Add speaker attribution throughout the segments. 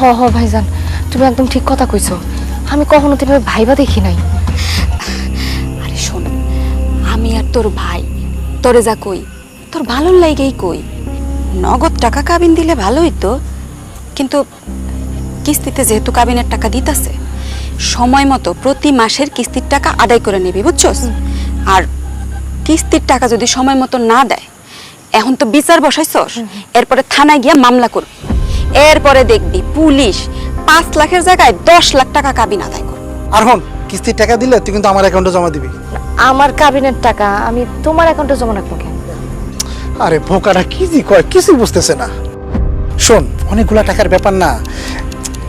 Speaker 1: হ হ ভাইজান। তুমি একদম ঠিক কথা কইছো। আমি কখনো তুমি ভাইবা দেখি নাই।
Speaker 2: আরে শোন আমি আর তোর ভাই তোরে যা কই তোর ভালোর লাইগেই কই। নগদ টাকা কাবিন দিলে ভালোই তো কিন্তু কিস্তিতে যেহেতু কাবিনের টাকা দিতেছে সময় মতো প্রতি মাসের কিস্তির টাকা আদায় করে নিবি বুঝছস? আর কিস্তির টাকা যদি সময় মতো না দেয় এখন তো বিচার বসাইছস? এরপরে থানায় গিয়া মামলা করবি। এরপরে দেখবি পুলিশ পাঁচ লাখের জায়গায় দশ লাখ টাকা কাবিন আদায় করবে।
Speaker 3: আর হন কিস্তির টাকা দিলে তুই কিন্তু আমার অ্যাকাউন্টে জমা দিবি।
Speaker 1: আমার কাবিনের টাকা আমি তোমার অ্যাকাউন্টে জমা রাখব কেন?
Speaker 3: আরে ভোকাটা কি জি কয় কিছুই বুঝতেছে না। শোন অনেকগুলা টাকার ব্যাপার না।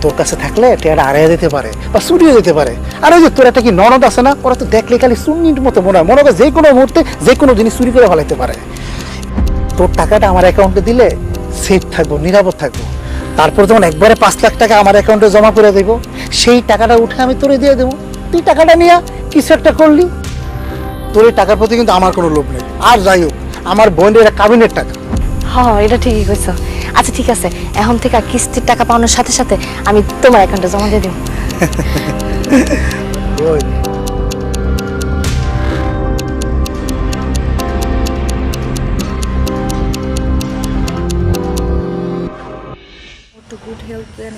Speaker 3: তোর কাছে থাকলে টেয়ারা আড়াইয়া দিতে পারে বা চুরিও যেতে পারে। আর ওই যে তোর একটা কি ননদ আছে না ওরা তো দেখলে খালি শূন্যির মতো মনে হয়। মনে হয় যে কোনো মুহূর্তে যে কোনো জিনিস চুরি করে ফেলাইতে পারে। তোর টাকাটা আমার অ্যাকাউন্টে দিলে সেফ থাকব নিরাপদ থাকব। তারপর যখন একবারে পাঁচ লাখ টাকা আমার অ্যাকাউন্টে জমা করে দেবো সেই টাকাটা উঠে আমি তোরে দিয়ে দেবো। তুই টাকাটা নিয়ে কিছু একটা করলি। তোর এই টাকার প্রতি কিন্তু আমার কোনো লোভ নেই। আর যাই হোক আমার বোনের কাবিনের টাকা।
Speaker 1: হ এটা ঠিকই কইছো। আচ্ছা ঠিক আছে। এখন থেকে কিস্তির টাকা পাওয়ানোর সাথে সাথে আমি তোমার অ্যাকাউন্টে জমা দিয়ে দিব।
Speaker 3: ওই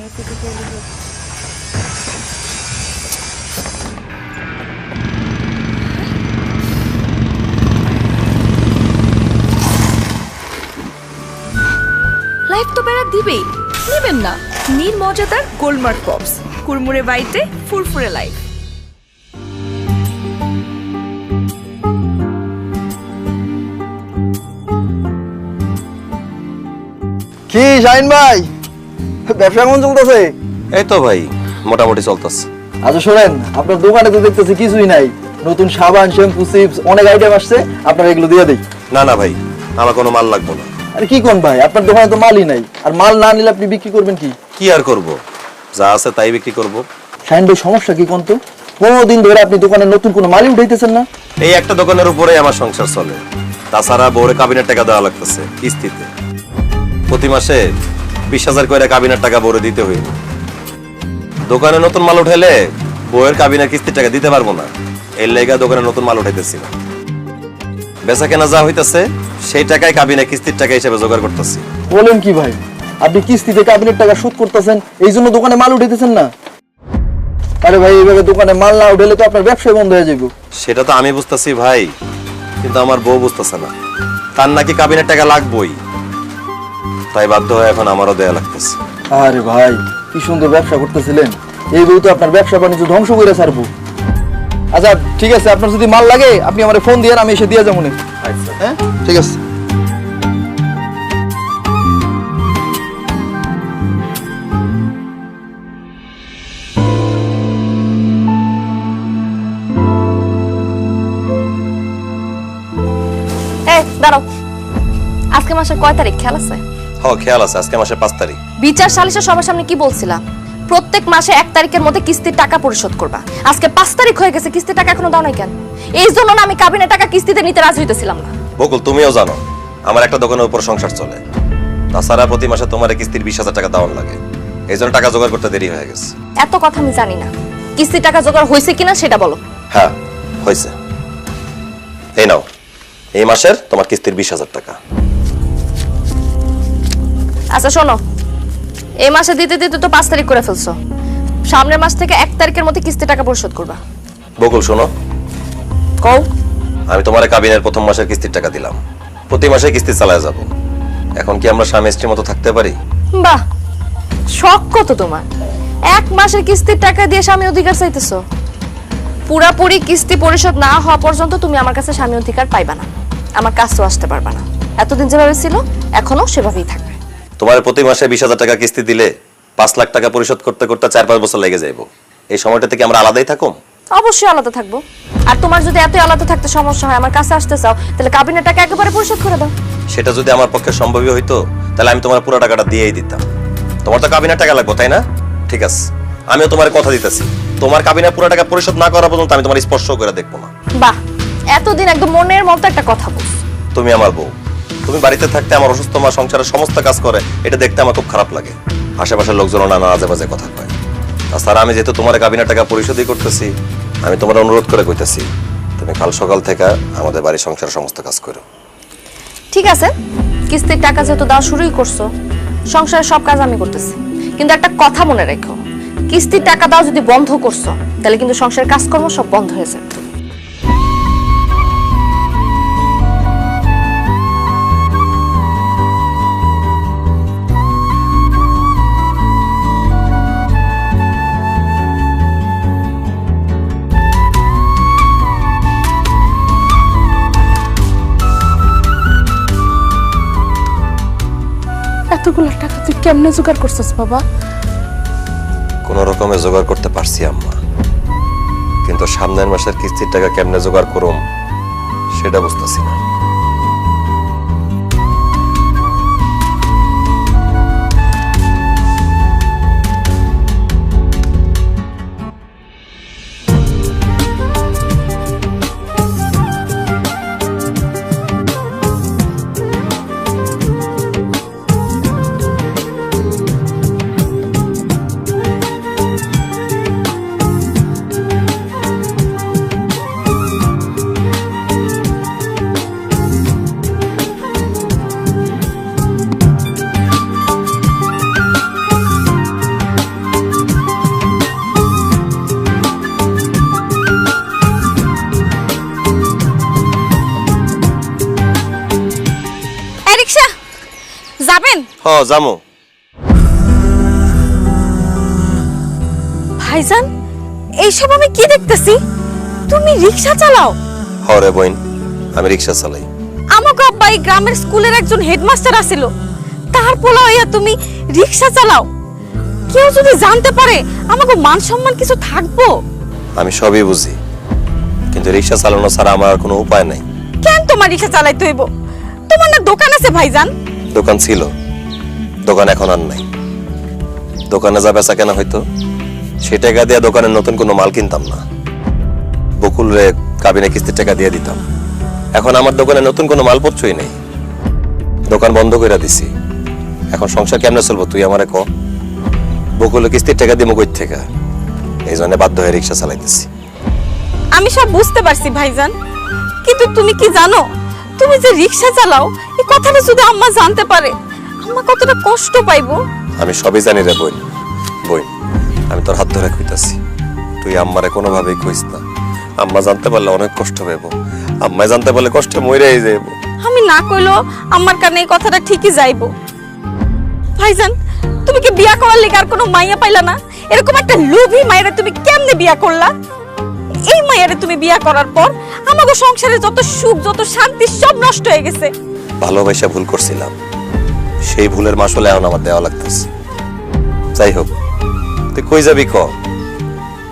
Speaker 4: লাইফ তো বেড়া দিবেই। নেবেন না। নীল মজাদার গোলমার্ক পপস কুরমুরে বাইটে ফুরফুরে লাইফ
Speaker 5: কি শাহিন ভাই? ব্যবসা কেমন চলতেছে?
Speaker 6: এই তো ভাই মোটামুটি চলতেছে।
Speaker 5: আচ্ছা শোনেন আপনার দোকানে তো দেখতেছি কিছুই নাই। নতুন সাবান শ্যাম্পু চিপস অনেক আইটেম আসছে আপনার এগুলো দিয়ে দিই।
Speaker 6: না না ভাই আমার কোনো মাল লাগবে না।
Speaker 5: আরে কি কোন ভাই? আপনার দোকানে তো মালই নাই। আর মাল না নিলে আপনি বিক্রি করবেন কি?
Speaker 6: কি আর করব? যা আছে তাই বিক্রি করব।
Speaker 5: শাহিন ভাই সমস্যা কি কোন তো? পনেরো দিন ধরে আপনি দোকানে নতুন কোনো মালই উঠাইতেছেন না?
Speaker 6: এই একটা দোকানের উপরেই আমার সংসার চলে। তাছাড়া বউরে কাবিনের টাকা দেওয়া লাগতেছে কিস্তিতে। প্রতি মাসে বিশ হাজার করে কাবিনের টাকা বউরে দিতে হইব। দোকানে নতুন মাল উঠাইলে বউয়ের কাবিনের কিস্তির টাকা দিতে পারব না। এর লেগা দোকানে নতুন মাল উঠাইতেছি না। বেচা কেনা যা হইতেছে সেই টাকাই কাবিনে কিস্তির টাকা হিসেবে জোগাড় করতেছি।
Speaker 5: বলেন কি ভাই আপনি কিস্তিতে কাবিনের টাকা শোধ করতেছেন এই জন্য দোকানে মাল উঠাইতেছেন না? আরে ভাই এইভাবে দোকানে মাল না উঠাইলে তো আপনার ব্যবসায় বন্ধ হয়ে যাবে
Speaker 6: সেটা তো আমি বুঝতেছি ভাই কিন্তু আমার বউ বুঝতেছে না। তার নাকি কাবিনের টাকা লাগবই। তাই বাধ্য হয়ে এখন আমারও দেয়া লাগতেছে।
Speaker 5: আরে ভাই কি সুন্দর ব্যবসা করতেছিলেন। এই বউ তো আপনার ব্যবসা বাণিজ্য ধ্বংস করে ছাড়বো। আচ্ছা ঠিক আছে আপনার যদি মাল লাগে আপনি আমার ফোন দিয়ে আমি এসে দিয়ে যাব হ্যাঁ? ঠিক আছে।
Speaker 1: দাঁড়াও। আজকে মাসের কয় তারিখ? খেয়াল আছে?
Speaker 6: হ খেয়াল আছে আজকে মাসের পাঁচ তারিখ।
Speaker 1: বিচার সালিশের সবার সামনে কি বলছিলাম প্রত্যেক মাসে এক তারিখের মধ্যে কিস্তির টাকা পরিশোধ করবা। আজকে পাঁচ তারিখ হয়ে গেছে কিস্তির টাকা এখনও দাও নাই কেন? এই জন্য না আমি কাবিনের টাকা কিস্তিতে নিতে রাজি হইতেছিলাম না।
Speaker 6: বকুল তুমিও জানো আমার একটা দোকানের উপর সংসার চলে। তাছাড়া প্রতি মাসে তোমার কিস্তির বিশ হাজার টাকা দেওয়ার লাগে। এই জন্য টাকা জোগাড় করতে দেরি হয়ে গেছে।
Speaker 1: এত কথা আমি জানি না। কিস্তির টাকা জোগাড় হয়েছে কিনা সেটা বলো।
Speaker 6: হ্যাঁ হয়েছে। এই নাও এই মাসের তোমার কিস্তির বিশ হাজার টাকা।
Speaker 1: আচ্ছা শোনো। এই মাসে দিতে দিতে তো পাঁচ তারিখ করে ফেলছো। সামনের মাস থেকে এক তারিখের মধ্যে কিস্তির টাকা পরিশোধ করবা।
Speaker 6: বকুল শোনো।
Speaker 1: কও।
Speaker 6: আমি তোমার কাবিনের প্রথম মাসের কিস্তির টাকা দিলাম। প্রতি মাসে কিস্তি চালায় যাব। এখন কি আমরা স্বামী স্ত্রীর মতো থাকতে পারি?
Speaker 1: বাহ! শখ কত তোমার। এক মাসের কিস্তির টাকা দিয়ে স্বামী অধিকার চাইতেছো। পুরাপুরি কিস্তি পরিশোধ না হওয়া পর্যন্ত তুমি আমার কাছে স্বামী অধিকার পাইবা না। আমার কাছেও আসতে পারবা না। এতদিন যেভাবে ছিল এখনও সেভাবেই থাকবে।
Speaker 6: তোমার প্রতি মাসে বিশ হাজার টাকা কিস্তি দিলে পাঁচ লাখ টাকা পরিশোধ করতে করতে চার পাঁচ বছর লেগে যাইব। এই সময়টা থেকে আমরা আলাদাই থাকুম?
Speaker 1: অবশ্যই আলাদা থাকব। আর তোমার যদি এতই আলাদা থাকতে সমস্যা হয় আমার কাছে আসতে চাও তাহলে কাবিনের টাকা একেবারে পরিশোধ করে দাও।
Speaker 6: সেটা যদি আমার পক্ষে সম্ভবই হইতো তাহলে আমি তোমার পুরো টাকাটা দিয়েই দিতাম। তোমার তো কাবিনের টাকা লাগবে তাই না? ঠিক আছে। আমিও তোমার কথা দিতেছি। তোমার কাবিনের পুরো টাকা পরিশোধ না করা পর্যন্ত আমি তোমার স্পর্শ করে দেখব না।
Speaker 1: বাহ এতদিন একদম মনের মতো একটা কথা বল
Speaker 6: তুমি আমার বউ। তুমি বাড়িতে থাকতে আমার অসুস্থ মা সংসারের সমস্ত কাজ করে, এটা দেখতে আমার খুব খারাপ লাগে। আশেপাশের লোকজন নানা আজে বাজে কথা কয়। তাছাড়া আমি যেহেতু তোমার কাবিনা টাকা পরিশোধই করতেছি, আমি তোমার অনুরোধ করে কইতেছি, তুমি কাল সকাল থেকে আমাদের বাড়ির সংসারের সমস্ত কাজ করো।
Speaker 1: ঠিক আছে, কিস্তির টাকা যেহেতু দেওয়া শুরুই করছ, সংসারের সব কাজ আমি করতেছি। কিন্তু একটা কথা মনে রেখো, কিস্তির টাকা দাও যদি বন্ধ করছ, তাহলে কিন্তু সংসারের কাজকর্ম সব বন্ধ হয়ে যাবে।
Speaker 7: এতগুলো টাকা তুই কেমনে জোগাড় করছিস বাবা?
Speaker 6: কোন রকমে জোগাড় করতে পারছি, আম্মা। কিন্তু সামনের মাসের কিস্তির টাকা কেমনে জোগাড় করুম, সেটা বুঝতেছি না। হ
Speaker 8: ভাইজান এইসব আমি কি দেখতেছি? তুমি রিক্সা চালাও।
Speaker 6: হ রে বইন আমি রিক্সা চালাই।
Speaker 8: আমাকে আব্বা এই গ্রামের স্কুলের একজন হেডমাস্টার আছিল। তার পোলা হইয়া তুমি রিক্সা চালাও। কেউ যদি জানতে পারে আমাকে মান সম্মান কিছু থাকব?
Speaker 6: আমি সবই বুঝি কিন্তু রিক্সা চালানো ছাড়া আমার আর কোনো উপায় নাই।
Speaker 8: কেন তোমার রিক্সা চালাইতে হইব? তোমার না দোকান আছে ভাইজান।
Speaker 6: দোকান ছিল। দোকান এখন আর নাই। দোকানে যা বেচা কেনা হইতো সে টাকা দিয়ে দোকানে নতুন কোনো মাল কিনতাম না। বকুল রে কাবিনে কিস্তির টাকা দিয়ে দিতাম। এখন আমার দোকানে নতুন কোনো মালপত্রই নেই। দোকান বন্ধ করে দিছি। এখন সংসার কেমনে চলবো তুই আমারে ক? বকুলে কিস্তির টাকা দিব কই থেকে? এই জন্য বাধ্য হয়ে রিক্সা চালাইতেছি।
Speaker 8: আমি সব বুঝতে পারছি, ভাইজান। কিন্তু তুমি কি জানো? তুমি যে রিক্সা চালাও, এই কথাটা যদি আম্মা জানতে পারে। আম্মা কতটা কষ্ট পাইবো?
Speaker 6: আমি সবই জানি রে বই বই আমি তোর হাত ধরে কইতাছি তুই আম্মারে কোনোভাবেই কইস না। আম্মা জানতে পারলে অনেক কষ্ট পাবো আম্মায় জানতে পারলে কষ্টে মরেই যাইব।
Speaker 8: আমি না কইলো আমার কানে এই কথাটা ঠিকই যাইবো। ভাইজান তুমি কি বিয়া করার লেগে আর কোনো মাইয়া পাইলা না? এরকম একটা লোভী মায়েরা তুমি কেমনে বিয়া করলা? এই মায়েরা তুমি বিয়া করার পর আমাকে সংসারে যত সুখ যত শান্তি সব নষ্ট হয়ে গেছে।
Speaker 6: ভালোবাসা ভুল করছিলাম। সেই ভুলের মাসলে এখন আমার দেওয়া লাগতেছে। যাই হোক তুই কই যাবি ক?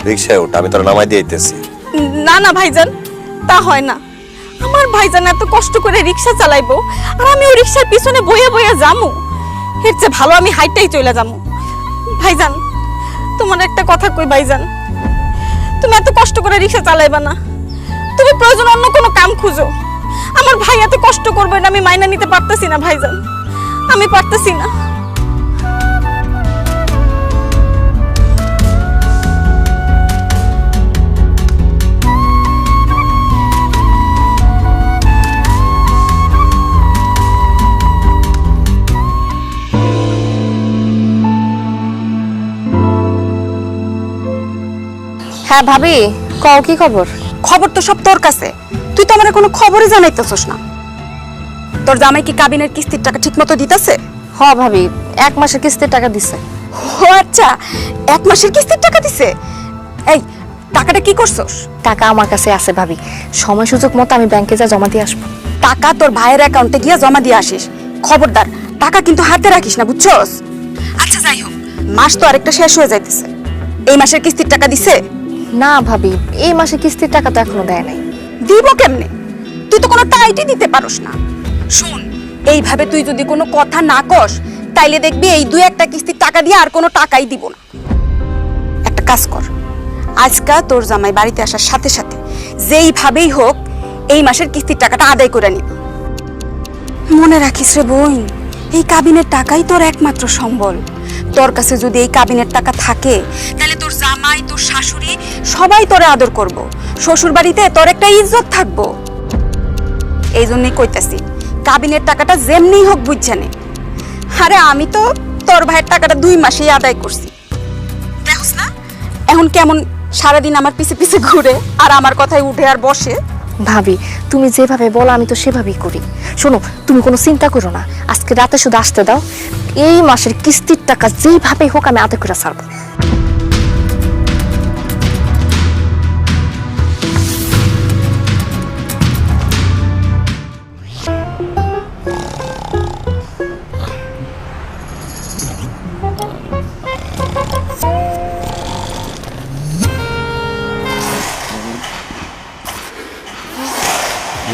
Speaker 6: রিক্সায় ওঠ আমি তোর নামাই দিয়ে দিতেছি।
Speaker 8: না না, ভাইজান, তা হয় না। আমার ভাইজান এত কষ্ট করে রিক্সা চালাইবো, আর আমি ওই রিক্সার পিছনে বইয়া বইয়া যামু। এর চেয়ে ভালো আমি হাইটাই চলে যামু। ভাইজান, তোমার একটা কথা কই, ভাইজান। তুমি এত কষ্ট করে রিক্সা চালাইবা না। তুমি প্রয়োজন অন্য কোনো কাম খুঁজো। আমার ভাই এত কষ্ট করবে না, আমি মাইনা নিতে পারতেছি না, ভাইজান। আমি পারতেছি না।
Speaker 1: হ্যাঁ ভাবি কও কি খবর?
Speaker 8: খবর তো সব তোর কাছে। তুই তো আমার কোনো খবরই জানাইতেছস না। তোর জামাই কি কাবিনের কিস্তির টাকা ঠিকমতো দিতেছে?
Speaker 1: হ ভাবি এক মাসের কিস্তির টাকা দিছে।
Speaker 8: ও আচ্ছা এক মাসের কিস্তির টাকা দিছে? এই টাকাটা কি করছস?
Speaker 1: টাকা আমার কাছে আছে ভাবি। সময় সুযোগ মতো আমি ব্যাংকে যা জমা দিয়ে আসব।
Speaker 8: টাকা তোর ভাইয়ের অ্যাকাউন্টে গিয়ে জমা দিয়ে আসিস। খবরদার টাকা কিন্তু হাতে রাখিস না বুঝছস? আচ্ছা যাই হোক মাস তো আরেকটা শেষ হয়ে যাইতেছে। এই মাসের কিস্তির টাকা দিছে?
Speaker 1: না ভাবি এই মাসে কিস্তির টাকা তো এখনও দেয় নাই।
Speaker 8: দিব কেমনে? তুই তো কোনো টাইটই দিতে পারস না। শুন, এইভাবে তুই যদি কোনো কথা না কস, তাইলে দেখবি এই দুই একটা কিস্তির টাকা দিয়ে আর কোনো টাকাই দিব না। একটা কাজ কর, আজকা তোর জামাই বাড়িতে আসার সাথে সাথে যেইভাবেই হোক, এই মাসের কিস্তির টাকাটা আদায় করে নিবি।
Speaker 2: মনে রাখিস রে বোন, এই কাবিনের টাকাই তোর একমাত্র সম্বল। তোর কাছে যদি এই কাবিনের টাকা থাকে তাহলে তোর জামাই, তোর শাশুড়ি সবাই তোরে আদর করব। শ্বশুর বাড়িতে তোর একটা ইজ্জত থাকব। এই জন্যই কইতাছি কাবিনের টাকাটা যেমনি হোক বুঝছানে আরে আমি তো তোর ভাইয়ের টাকাটা দুই মাসেই আদায় করছি। না, এখন কেমন সারাদিন আমার পিছে পিছে ঘুরে আর আমার কথায় উঠে আর বসে।
Speaker 1: ভাবি, তুমি যেভাবে বলো, আমি তো সেভাবেই করি। শোনো, তুমি কোনো চিন্তা করো না। আজকে রাতে শুধু আসতে দাও। এই মাসের কিস্তির টাকা যেভাবে হোক আমি আদায় করে ছাড়বো।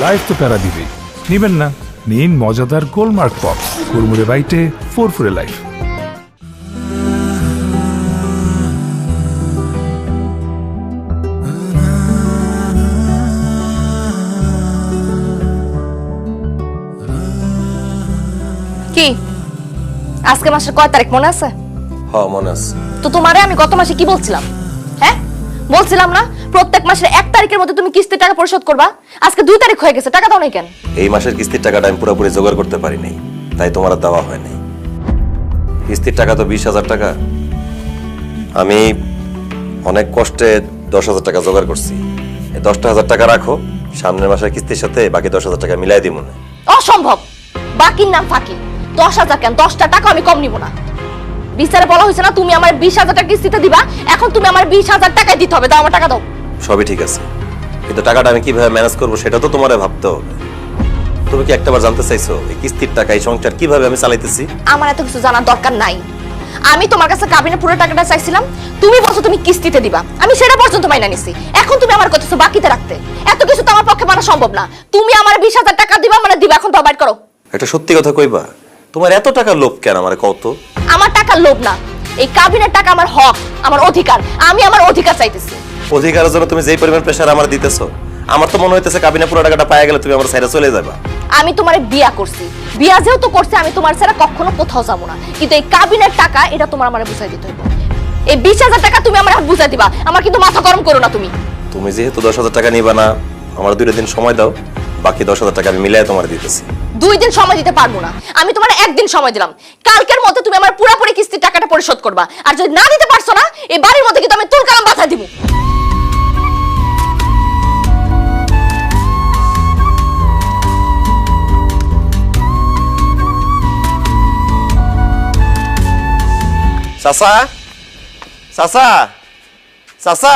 Speaker 9: লাইফ তো প্যারা দিবেই নিবেন না নিন মজাদার গোলমার্ক পপস কুরমুরে বাইটে ফুরফুরে লাইফ
Speaker 1: কি? আজকে মাসের কয় তারিখ মনে আছে?
Speaker 6: হ মনে আছে।
Speaker 1: তো তোমারে আমি গত মাসে কি বলছিলাম? হ্যাঁ বলছিলাম না প্রত্যেক মাসের এক তারিখের মধ্যে তুমি কিস্তির টাকা পরিশোধ করবা? আজকে দুই তারিখ হয়ে গেছে টাকা দাও নাই কেন?
Speaker 6: এই মাসের কিস্তির টাকাটা আমি পুরোপুরি জোগাড় করতে পারি নাই তাই তোমার আর দেওয়া হয় নাই। কিস্তির টাকা তো বিশ হাজার টাকা। আমি অনেক কষ্টে দশ হাজার টাকা জোগাড় করছি। এই দশটা হাজার টাকা রাখো সামনের মাসের কিস্তির সাথে বাকি দশ হাজার টাকা মিলাই দিব না
Speaker 1: অসম্ভব! বাকির নাম ফাঁকি। দশ হাজার কেন? দশটা টাকা আমি কম নিব না। বিচারে বলা হয়েছে না তুমি আমার বিশ হাজার টাকা কিস্তিতে দিবা এখন তুমি আমার বিশ হাজার টাকায় দিতে হবে দাও আমার টাকা দাও।
Speaker 6: সবই ঠিক আছে। কিন্তু টাকাটা আমি কীভাবে ম্যানেজ করব সেটা তো তোমার ভাবতে হবে। তুমি কি একটাবার জানতে চাইছো এই কিস্তির টাকা এই সংসার কীভাবে আমি চালাইতেছি?
Speaker 1: আমার এত কিছু জানার দরকার নাই। আমি তোমার কাছে কাবিনে পুরো টাকাটা চাইছিলাম তুমি বলছো তুমি কিস্তিতে দিবা। আমি সেটা পর্যন্ত মাইনা নিছি। এখন তুমি আমার কথা বাকিতে রাখতে। এত কিছু তো আমার পক্ষে মানা সম্ভব না। তুমি আমার বিশ হাজার টাকা দিবা মানে দিবা এখন তো বাইট করো।
Speaker 6: একটা সত্যি কথা কইবা তোমার এত টাকা লোভ কেন আমার কত
Speaker 1: আমার টাকার লোভ না। এই কাবিনের টাকা আমার হক আমার অধিকার। আমি আমার অধিকার চাইতেছি।
Speaker 6: অধিকারের জন্য তুমি যেই পরিমাণ প্রেশার আমার দিতেছো আমার তো মনে হইতেছে কাবিনে পুরো টাকাটা পায়ে গেলে তুমি আমার সাইডে চলে যাবা।
Speaker 1: আমি তোমারে বিয়া করছি। বিয়া যেহেতু করছি আমি তোমার ছাড়া কখনো কোথাও যাব না। কিন্তু এই কাবিনের টাকা এটা তোমার আমার বুঝাই দিতে হবে এই বিশ হাজার টাকা তুমি আমার বুঝাই দিবা। আমার কিন্তু মাথা গরম করো না তুমি।
Speaker 6: তুমি যেহেতু দশ হাজার টাকা নিবা না আমার দুইটা দিন সময় দাও বাকি দশ হাজার টাকা আমি মিলাই তোমার দিতেছি।
Speaker 1: দুই দিন সময় দিতে পারব না। আমি তোমার একদিন সময় দিলাম। কালকের মধ্যে তুমি আমার পুরোপুরি কিস্তির টাকাটা পরিশোধ করবা। আর যদি না দিতে পারছ না এই বাড়ির মধ্যে কিন্তু আমি তুল কালাম বাধা দিব।
Speaker 6: চাচা চাচা চাচা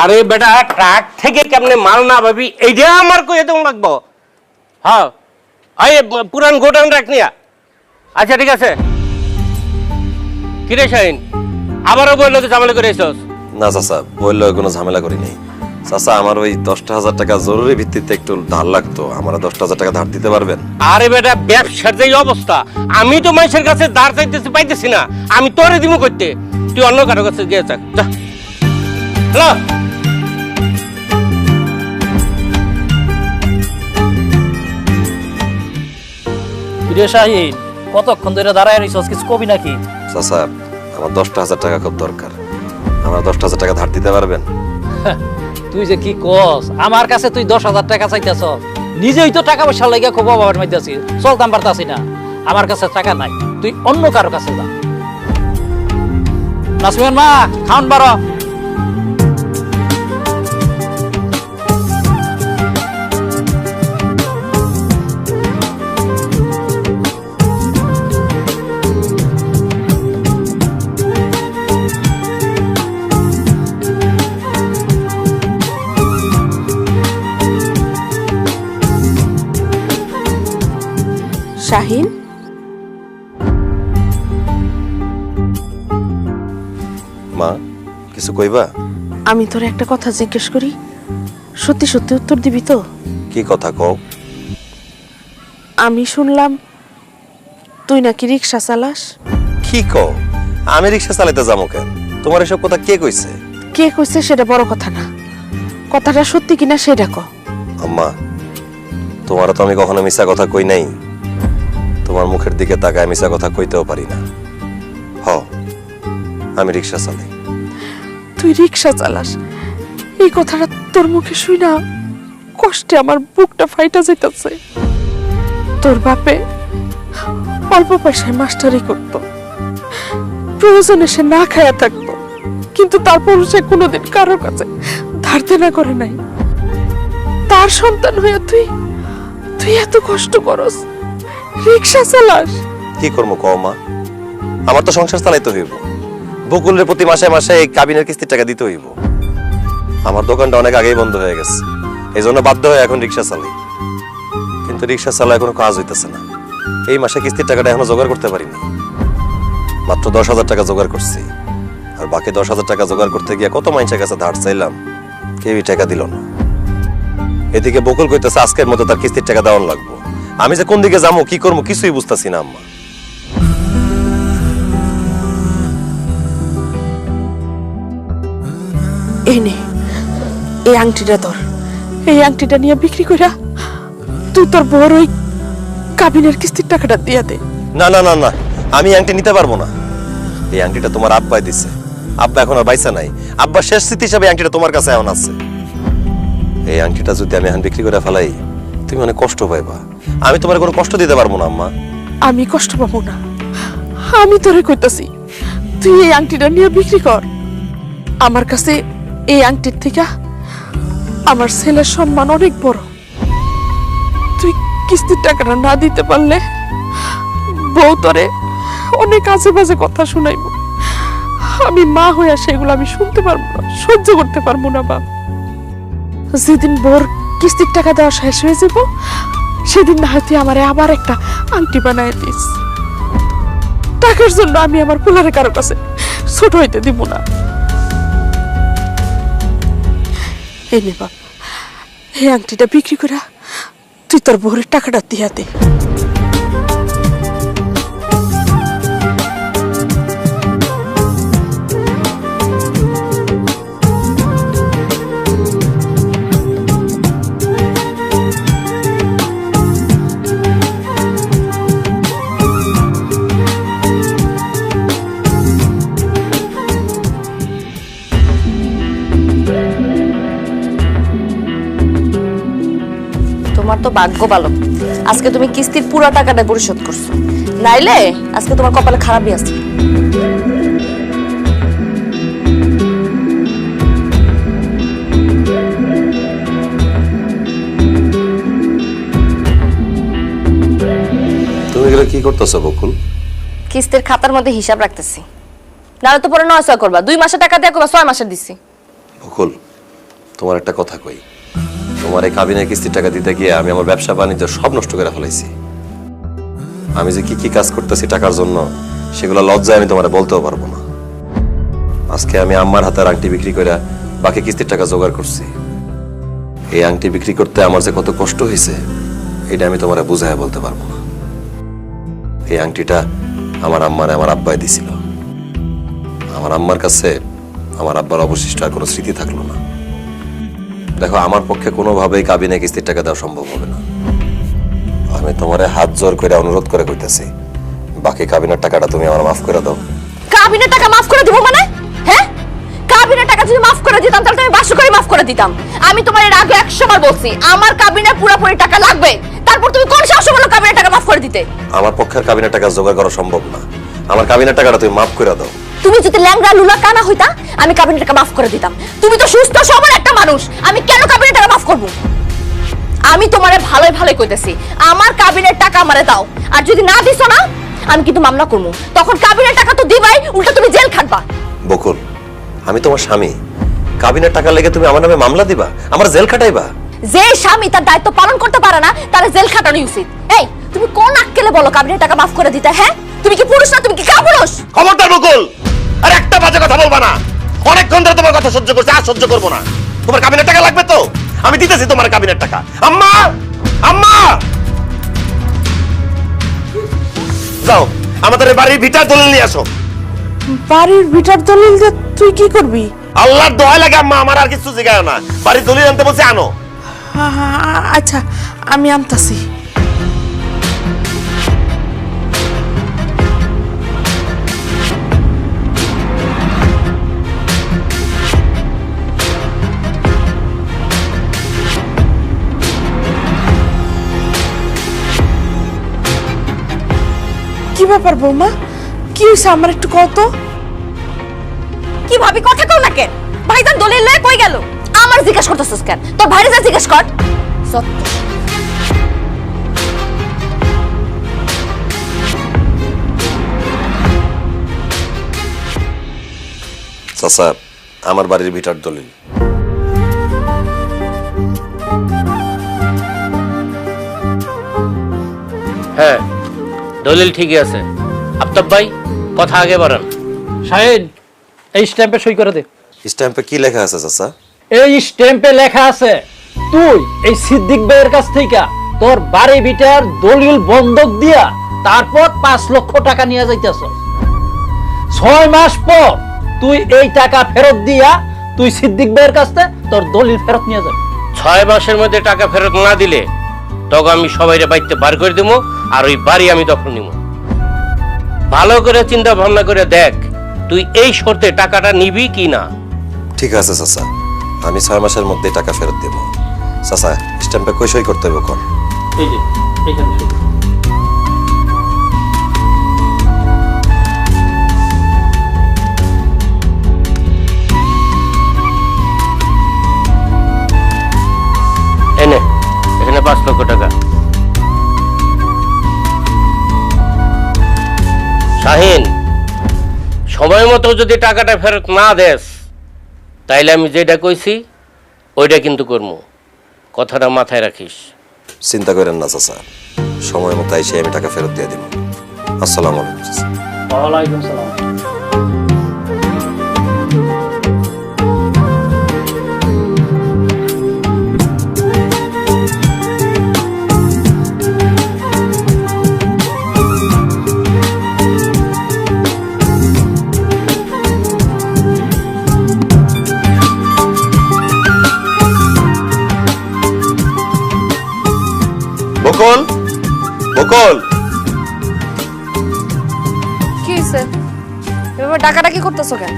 Speaker 10: আরে বেটা ট্রাক থেকে কেমনে মাল না ভাবি এইটা আমার কই এত লাগবো। হ্যাঁ। আই পুরান গোডাউন রাখ নিয়া। আচ্ছা ঠিক আছে। কিরে শাহিন আবারও বলল তো ঝামেলা করে এসছ।
Speaker 6: না চাচা বলল কোনো ঝামেলা করি নাই। চাচা আমার ওই দশটা হাজার টাকা জরুরি ভিত্তিতে একটু ধার লাগতো। আমার দশটা হাজার টাকা ধার দিতে পারবেন?
Speaker 10: আরে বেটা ব্যবসার যে অবস্থা আমি তো মানুষের কাছে দাঁড় চাইতেছি পাইতেছি না। আমি তোরে দিমু করতে তুই অন্য কারও কাছে গিয়ে থাক যা। হ্যালো?
Speaker 11: কিরে শাহিন কতক্ষণ ধরে দাঁড়ায় রইছস কিছু কবি নাকি?
Speaker 6: চাচা আমার দশটা হাজার টাকা খুব দরকার। আমার দশটা হাজার টাকা ধার দিতে পারবেন?
Speaker 11: তুই যে কি কস? আমার কাছে তুই দশ হাজার টাকা চাইতেছ। নিজেই তো টাকা পয়সা লাগিয়া খুব অভাবের মধ্যে আছি চলতাম পারতাছি না। আমার কাছে টাকা নাই। তুই অন্য কারও কাছে যা। নাসমিয়ান মা খাউন বারো।
Speaker 7: শাহিন?
Speaker 6: মা কিছু কইবা?
Speaker 7: আমি তোর একটা কথা জিজ্ঞেস করি। সত্যি সত্যি উত্তর দিবি তো?
Speaker 6: কি কথা কও?
Speaker 7: আমি শুনলাম তুই নাকি রিক্সা চালাস।
Speaker 6: কি কও? আমি রিক্সা চালাইতে যাব কেন? তোমার এসব কথা কে কইছে?
Speaker 7: কে কইছে সেটা বড় কথা না। কথাটা সত্যি কিনা সেটা ক
Speaker 6: আম্মা তোমার তো আমি কখনো মিশা কথা কই নাই। তোমার মুখের দিকে তাকায় মিশা কথা কইতেও পারি না। হ, আমি রিক্সা চালাই।
Speaker 7: তুই রিক্সা চালাস? এই কথাটা তোর মুখে শুই না। কষ্টে আমার বুকটা ফাইটা যেতেছে তোর বাপে অল্প পয়সায় মাস্টারি করত। প্রয়োজনে সে না খায়া থাকতো। কিন্তু তারপর সে কোনোদিন কারও কাছে ধার দেনা করে নাই। তার সন্তান হয়ে তুই তুই এত কষ্ট করস। রিক্সা চালাস।
Speaker 6: কি করব কও মা? আমার তো সংসার চালাইতে হইব। বকুলের প্রতি মাসে মাসে এই কাবিনের কিস্তির টাকা দিতে হইব। আমার দোকানটা অনেক আগেই বন্ধ হয়ে গেছে। এই জন্য বাধ্য হয়ে এখন রিক্সা চালাই। কিন্তু রিক্সা চালা কোনো কাজ হইতেছে না। এই মাসে কিস্তির টাকাটা এখনও জোগাড় করতে পারি পারিনি। মাত্র দশ হাজার টাকা জোগাড় করছি। আর বাকি দশ হাজার টাকা জোগাড় করতে গিয়ে কত মানুষের কাছে ধার চাইলাম, কেউই টাকা দিল না। এদিকে বকুল কইতেছে আজকের মতো তার কিস্তির টাকা দেওয়ান লাগবো। আমি যে কোন দিকে যাব কি করব কিছুই বুঝতেছি না আম্মা।
Speaker 7: এই এই আংটিটা ধর এই আংটিটা নিয়ে বিক্রি কইরা তুই তোর বড় ওই কাবিনের কিস্তির টাকাটা দিয়ে দে।
Speaker 6: না না না না আমি আংটি নিতে পারব না। এই আংটিটা তোমার আব্বাই দিছে। আব্বা এখন আর বাইসা নাই। আব্বা শেষ স্মৃতি হিসাবে আংটিটা তোমার কাছে এখন আছে। এই আংটিটা যদি আমি এখন বিক্রি করে ফেলাই তুমি অনেক কষ্ট পাইবা। আমি তোমার কোনো কষ্ট দিতে পারব না, আম্মা।
Speaker 7: আমি কষ্ট পাবো না। আমি তোরে কইতাছি, তুই এই আংটিটা নিয়ে বিক্রি কর। আমার কাছে এই আংটির থেকে আমার ছেলের সম্মান অনেক বড়। তুই কিস্তির টাকাটা না দিতে পারলে বউ তোরে অনেক আজে বাজে কথা শুনাইব। আমি মা হইয়া সেগুলো আমি শুনতে পারব না, সহ্য করতে পারব না, বাপ। যেদিন বোর কিস্তির টাকা দেওয়া শেষ হয়ে যাব সেদিন না হয়তো আমার আবার একটা আংটি বানায় দিস। টাকার জন্য আমি আমার পোলারে কারও কাছে ছোট হইতে দিব না। এই নে বাপ, এই আংটিটা বিক্রি করা তুই তোর বউরের টাকাটা দিয়া
Speaker 1: তো ভাগ্য ভালো। আজকে তুমি কিস্তির পুরো টাকাটা পরিশোধ করছ। নাইলে আজকে তোমার কপালে খারাপই আছে।
Speaker 6: তুমি এগুলো কি করতেছো বকুল?
Speaker 1: কিস্তির খাতার মধ্যে হিসাব রাখতেছি। নাহলে তো পরে নয় ছয় করবা। দুই মাসের টাকা দিয়ে করবা ছয় মাসের দিছি।
Speaker 6: বকুল তোমার একটা কথা কই। তোমার এই কাবিনের কিস্তির টাকা দিতে গিয়ে আমি আমার ব্যবসা বাণিজ্য সব নষ্ট করে ফেলাইছি। আমি যে কি কি কাজ করতেছি টাকার জন্য, সেগুলো লজ্জায় আমি তোমার বলতেও পারব না। আজকে আমি আম্মার হাতের আংটি বিক্রি করে বাকি কিস্তির টাকা জোগাড় করছি। এই আংটি বিক্রি করতে আমার যে কত কষ্ট হয়েছে এটা আমি তোমার বুঝায় বলতে পারব না। এই আংটিটা আমার আম্মারে আমার আব্বাই দিছিল। আমার আম্মার কাছে আমার আব্বার অবশিষ্ট আর কোনো স্মৃতি থাকল না। দেখো আমার পক্ষে কোনোভাবেই কাবিনে কিস্তির টাকা দেওয়া সম্ভব হবে না। আমি তোমারে হাত জোর করে অনুরোধ করে কইতেছি বাকি কাবিনের টাকাটা তুমি আমার মাফ করে দাও।
Speaker 1: কাবিনের টাকা মাফ করে দিব মানে? হ্যাঁ? কাবিনের টাকা যদি মাফ করে দিতাম তাহলে তুমি বাসু করে মাফ করে দিতাম। আমি তোমার এর আগে একশো বার বলছি আমার কাবিনের পুরোপুরি টাকা লাগবে। তারপর তুমি কোন সাহস বলো কাবিনের টাকা মাফ করে দিতে?
Speaker 6: আমার পক্ষে কাবিনের টাকা জোগাড় করা সম্ভব না। আমার কাবিনের টাকাটা তুমি মাফ করে দাও।
Speaker 1: তুমি যদি ল্যাংড়া লুলা কানা হইতা আমি কাবিনের টাকা মাফ করে দিতাম। তুমি তো সুস্থ সবল একটা মানুষ। আমি কেন কাবিনের টাকা মাফ করব? আমি তোমারে ভালোই ভালোই কইতেছি। আমার কাবিনের টাকা আমারে দাও। আর যদি না দিছো না আমি কিন্তু মামলা করব। তখন কাবিনের টাকা তো দিবাই উল্টা তুমি জেল খাটবা।
Speaker 6: বকুল আমি তোমার স্বামী। কাবিনের টাকা লেগে তুমি আমার নামে মামলা দিবা? আমার জেল খাটাইবা?
Speaker 1: যে স্বামী তার দায়িত্ব পালন করতে পারে না তার জেল খাটানো উচিত। এই তুমি কোন আক্কেলে বলো কাবিনের টাকা মাফ করে দিতে হ্যাঁ? তুমি কি পুরুষ না তুমি কি কাপুরুষ?
Speaker 10: খবরদার বকুল আর একটা বাজে কথা বলবা না। অনেকক্ষণ ধরে তোমার কথা সহ্য করছে আর সহ্য করব না। তোমার কাবিনের টাকা লাগবে তো? আমি দিতেছি তোমার কাবিনের টাকা। আম্মা! আম্মা! যাও আমাদের বাড়ির ভিটার দলিল নিয়ে আসো।
Speaker 7: বাড়ির ভিটার দলিল দিয়ে তুই কি করবি?
Speaker 10: আল্লাহর দোহাই লাগে আম্মা আমার আর কিছু জিগায় না। বাড়ির দলিল আনতে বলছে আনো।
Speaker 7: আচ্ছা আমি আমতাছি ব্যাপার বৌমা? কি হয়েছে আমার একটু কত
Speaker 1: কি ভাবি কথা কও না কেন? ভাইজান দলিল লয়ে কই গেল? আমার জিজ্ঞেস করতেছস কেন? তোর ভাইরে যা জিজ্ঞেস কর। সত্য।
Speaker 6: চাচা আমার বাড়ির ভিটার দলিল।
Speaker 10: হ্যাঁ দলিল ঠিকই আছে। আফতাব ভাই কথা আগে বাড়ান।
Speaker 11: শাহিন এই স্ট্যাম্পে সই করে দে।
Speaker 6: স্ট্যাম্পে কি লেখা আছে চাচা?
Speaker 11: এই স্ট্যাম্পে লেখা আছে তুই এই সিদ্দিক ভাইয়ের কাছ থেকে তোর বাড়ি বিটার দলিল বন্ধক দিয়া তারপর পাঁচ লক্ষ টাকা নিয়ে যাইতেছ। ছয় মাস পর তুই এই টাকা ফেরত দিয়া তুই সিদ্দিক ভাইয়ের কাছ থেকে তোর দলিল ফেরত নিয়ে যাবি।
Speaker 10: ছয় মাসের মধ্যে টাকা ফেরত না দিলে তখন আমি সবাইরে বাড়িতে বার করে দেবো আর ওই বাড়ি আমি দখল নিব ভালো করে চিন্তা ভাবনা করে দেখ তুই এই শর্তে টাকাটা নিবি কি না?
Speaker 6: ঠিক আছে চাচা। আমি ছয় মাসের মধ্যে টাকা ফেরত দেবো। চাচা স্ট্যাম্পে কই সই করতে হবে কর।
Speaker 11: এই যে এইখানে
Speaker 10: এখানে পাঁচ লক্ষ টাকা। শাহিন সময় মতো যদি টাকাটা ফেরত না দেস তাইলে আমি যেটা কইছি ওইটা কিন্তু করব কথাটা মাথায় রাখিস।
Speaker 6: চিন্তা করেন না চাচা। সময় মতো এসে আমি টাকা ফেরত দিয়ে দিব আসসালামু আলাইকুম
Speaker 11: ওয়ালাইকুম সালাম।
Speaker 6: বকুল? বকুল?
Speaker 1: কি হইছে? এভাবে টাকাটা কি করতেছো কেন?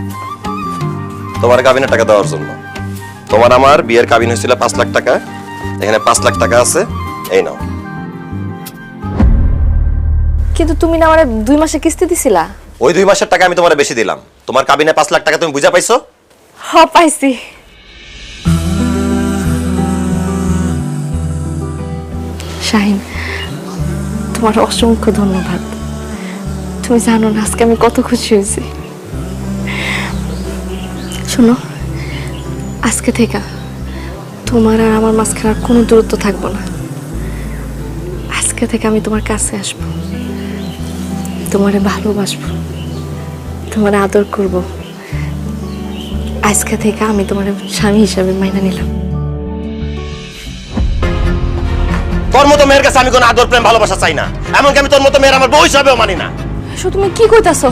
Speaker 6: তোমার কাবিনের টাকা দেওয়ার জন্য। তোমার আমার বিয়ের কাবিন হয়েছিল পাঁচ লাখ টাকা। এখানে পাঁচ লাখ টাকা আছে। এই নাও।
Speaker 1: কিন্তু তুমি না আমারে দুই মাসে কিস্তি দিছিলা?
Speaker 6: ওই দুই মাসের টাকা আমি তোমার বেশি দিলাম। তোমার কাবিনে পাঁচ লাখ টাকা তুমি বুঝা পাইছো?
Speaker 1: হ পাইছি। শাহিন, তোমার অসংখ্য ধন্যবাদ। তুমি জানো না আজকে আমি কত খুশি হয়েছি। শোনো, আজকে থেকে তোমার আর আমার মাঝখানে আর কোনো দূরত্ব থাকব না। আজকে থেকে আমি তোমার কাছে আসব। তোমারে ভালোবাসবো। তোমার আদর করব। আজকে থেকে আমি তোমার স্বামী হিসাবে মাইনা নিলাম।
Speaker 6: তোর মতো মেয়ের কাছে আমি কোনো আদর প্রেম ভালোবাসা চাই না। এমনকি আমি তোর মতো মেয়ের আমার বউ হিসাবেও মানি না।
Speaker 1: সো তুমি কি কইতাছো?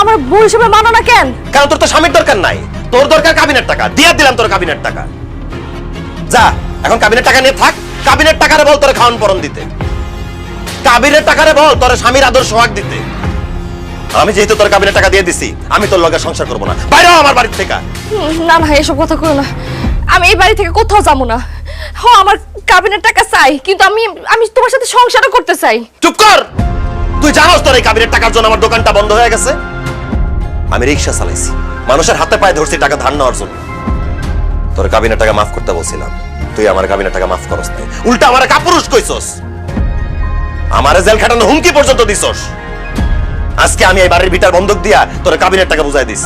Speaker 1: আমার বউ হিসাবে মানো না কেন?
Speaker 6: কারণ তোর তো স্বামীর দরকার নাই। তোর দরকার কাবিনের টাকা। দিয়ে দিলাম তোর কাবিনের টাকা। যা এখন কাবিনের টাকা নিয়ে থাক। কাবিনের টাকারে বল তোর খাওয়ান পরন দিতে। কাবিনের টাকারে বল তোর স্বামীর আদর সোহাগ দিতে। আমি যেহেতু তোর কাবিনের টাকা দিয়ে দিছি আমি তোর লগে সংসার করব না। বাইরে আমার বাড়ির থেকে।
Speaker 1: না না এসব কথা কইও না। আমি এই বাড়ি থেকে কোথাও যাব না। হ আমার কাবিনের টাকা চাই, কিন্তু আমি আমি তোমার সাথে সংসারও করতে চাই।
Speaker 6: চুপ কর! তুই জানোস তোর এই কাবিনের টাকার জন্য আমার দোকানটা বন্ধ হয়ে গেছে? আমি রিক্সা চালাইছি। মানুষের হাতে পায়ে ধরছি টাকা ধার নেওয়ার জন্য। তোর কাবিনের টাকা মাফ করতে বলছিলাম। তুই আমার কাবিনের টাকা মাফ করস নাই। উল্টা আমার কাপুরুষ কইছস। আমারে জেল খাটানো হুমকি পর্যন্ত দিছস। আজকে আমি এই বাড়ির ভিটার বন্ধক দিয়া তোর কাবিনের টাকা বুঝাই দিস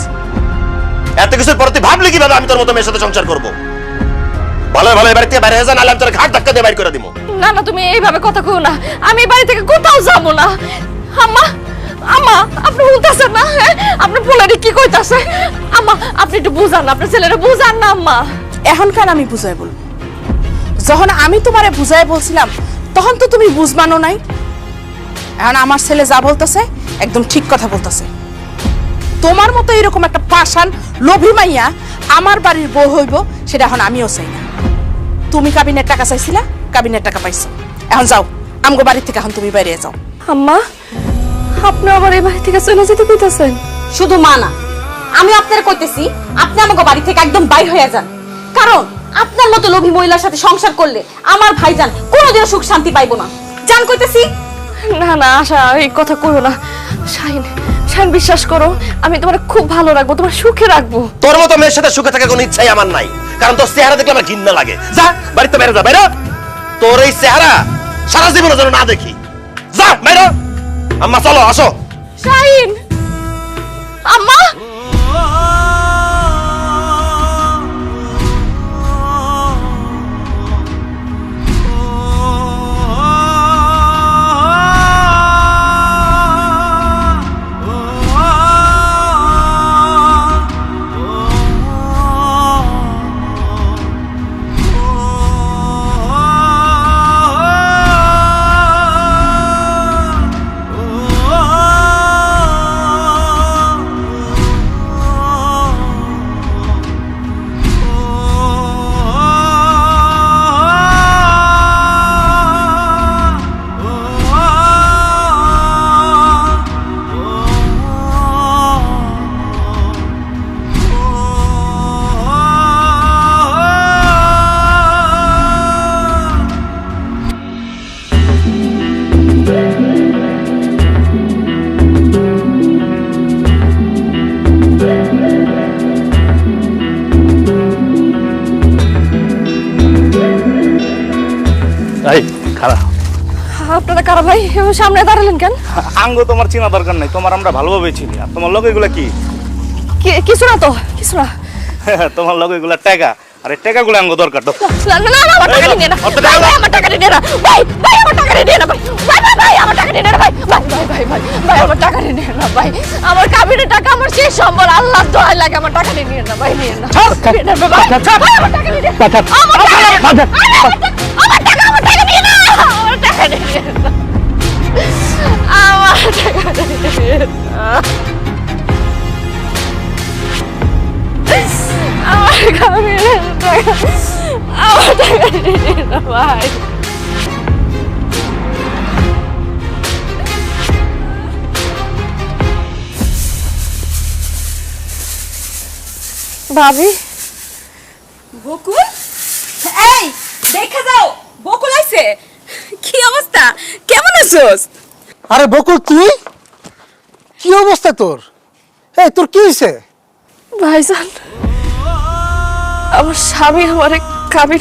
Speaker 6: এত কিছুর পর তুই ভাবলি কীভাবে আমি তোর মতো মেয়ের সাথে সংসার করব? ভালো ভালো বাইরে হয়ে তোর ঘাট ধাক্কা দিয়ে বাইর করে দিব।
Speaker 1: না না তুমি এইভাবে কথা কইও না। আমি এই বাড়ি থেকে কোথাও যাব না। আম্মা আম্মা আপনি না হ্যাঁ? পোলারি কি কইতাছে? আম্মা আপনি একটু বুঝান না আপনার ছেলেরা বুঝান না আম্মা।
Speaker 7: এখনকার আমি বুঝাই বলব। যখন আমি তোমারে বুঝাই বলছিলাম তখন তো তুমি বুঝবানো নাই। এখন আমার ছেলে যা বলতেছে একদম ঠিক কথা বলতেছে। তোমার মতো এরকম একটা পাষাণ লোভী মাইয়া আমার বাড়ির বউ হইব সেটা এখন আমিও চাই না। তুমি কাবিনের টাকা চাইছিলা কাবিনের টাকা পাইছো। এখন যাও আমগো বাড়ির থেকে এখন তুমি বাইরে যাও।
Speaker 1: আম্মা আপনি আবার এই বাড়ি থেকে চলে যেতে কইতাছেন?
Speaker 2: শুধু মা না আমি আপনার কইতেছি আপনি আমাকে বাড়ি থেকে একদম বাইর হয়ে যান। কারণ আপনার মতো লোভী মহিলার সাথে সংসার করলে আমার ভাই ভাইজান কোনোদিনও সুখ শান্তি পাইবো না। জান কইতেছি।
Speaker 1: না না আশা এই কথা কইও না। শাইন শাইন বিশ্বাস করো আমি তোমার খুব ভালো রাখব তোমার সুখে রাখব।
Speaker 6: তোর মতো মেয়ের সাথে সুখে থাকার কোনো ইচ্ছাই আমার নাই। কারণ তোর চেহারা দেখলে আমার ঘৃণা লাগে। যা বাড়িতে বেরো যা বেরো তোর এই চেহারা সারা জীবনে যেন না দেখি। যা বেরো আম্মা চলো আসো।
Speaker 1: শাইন আম্মা! এভাবে সামনে দাঁড়ালেন কেন
Speaker 12: আঙ্গ তোমার চেনা দরকার নাই তোমার আমরা ভালোভাবে চিনি আর তোমার লোক এগুলা কি
Speaker 1: কিছু না তো কিছু না
Speaker 12: তোমার লোক এগুলা টাকা আরে টাকা গুলো আঙ্গ দরকার তো
Speaker 1: না না না আমার টাকা নিয়ে না ভাই ভাই আমার টাকা নিয়ে না ভাই ভাই আমার টাকা নিয়ে না ভাই ভাই ভাই আমার টাকা নিয়ে না ভাই ভাই ভাই ভাই ভাই ভাই আমার টাকা নিয়ে না ভাই আমার কাবিনের টাকা আমার শেষ সম্বল আল্লাহ দোহাই লাগে আমার টাকা নিয়ে না ভাই নিয়ে না আমার টাকা নিয়ে না। আমার টাকা আমার টাকা- আমার টাকা আমার টাকা নিয়ে না আমার টাকা নিয়ে না আমার টাকা নিয়ে না আমার কাবিনের টাকা আমার টাকা নিয়ে না ভাই ভাবি
Speaker 4: বকুল এই দেখা যাও বকুল আইছে কি অবস্থা কেমন আছোস
Speaker 3: আরে বকুল তুই কি অবস্থা তোর? এই, তোর কি হয়েছে
Speaker 1: ভাইজান, আমার স্বামী আমার কাবিনের